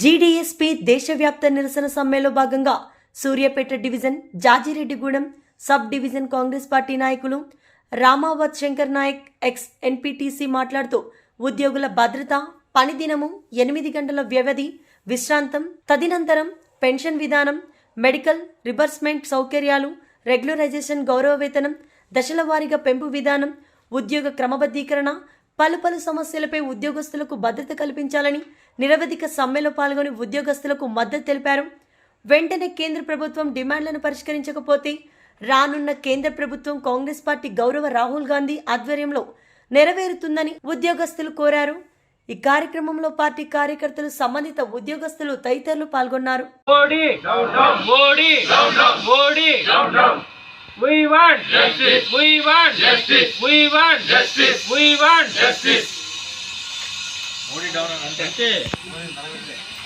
జీడీఎస్పీ దేశవ్యాప్త నిరసన సమ్మెలో భాగంగా Suryapet division Jajireddigudem sub division Congress party నాయకులు రామావత్ శంకర్ నాయక్ ఎక్స్ ఎన్పిటిసి మాట్లాడుతూ ఉద్యోగుల భద్రత పని దినము ఎనిమిది గంటల వ్యవధి విశ్రాంతం తదినంతరం పెన్షన్ విధానం మెడికల్ రిబర్స్మెంట్ సౌకర్యాలు రెగ్యులరైజేషన్ గౌరవ వేతనం దశల వారీగా పెంపు విధానం ఉద్యోగ క్రమబద్ధీకరణ పలు పలు సమస్యలపై ఉద్యోగస్తులకు భద్రత కల్పించాలని నిరవధిక సమ్మెలో పాల్గొని ఉద్యోగస్తులకు మద్దతు తెలిపారు. వెంటనే కేంద్ర ప్రభుత్వం డిమాండ్లను పరిష్కరించకపోతే రానున్న కేంద్ర ప్రభుత్వం కాంగ్రెస్ పార్టీ గౌరవ రాహుల్ గాంధీ ఆధ్వర్యంలో నెరవేరుతుందని ఉద్యోగస్తులు కోరారు. ఈ కార్యక్రమంలో పార్టీ కార్యకర్తలు సంబంధిత ఉద్యోగస్తులు తదితరులు పాల్గొన్నారు. We want justice. We want justice. We want justice. We want justice. Modi down and ante.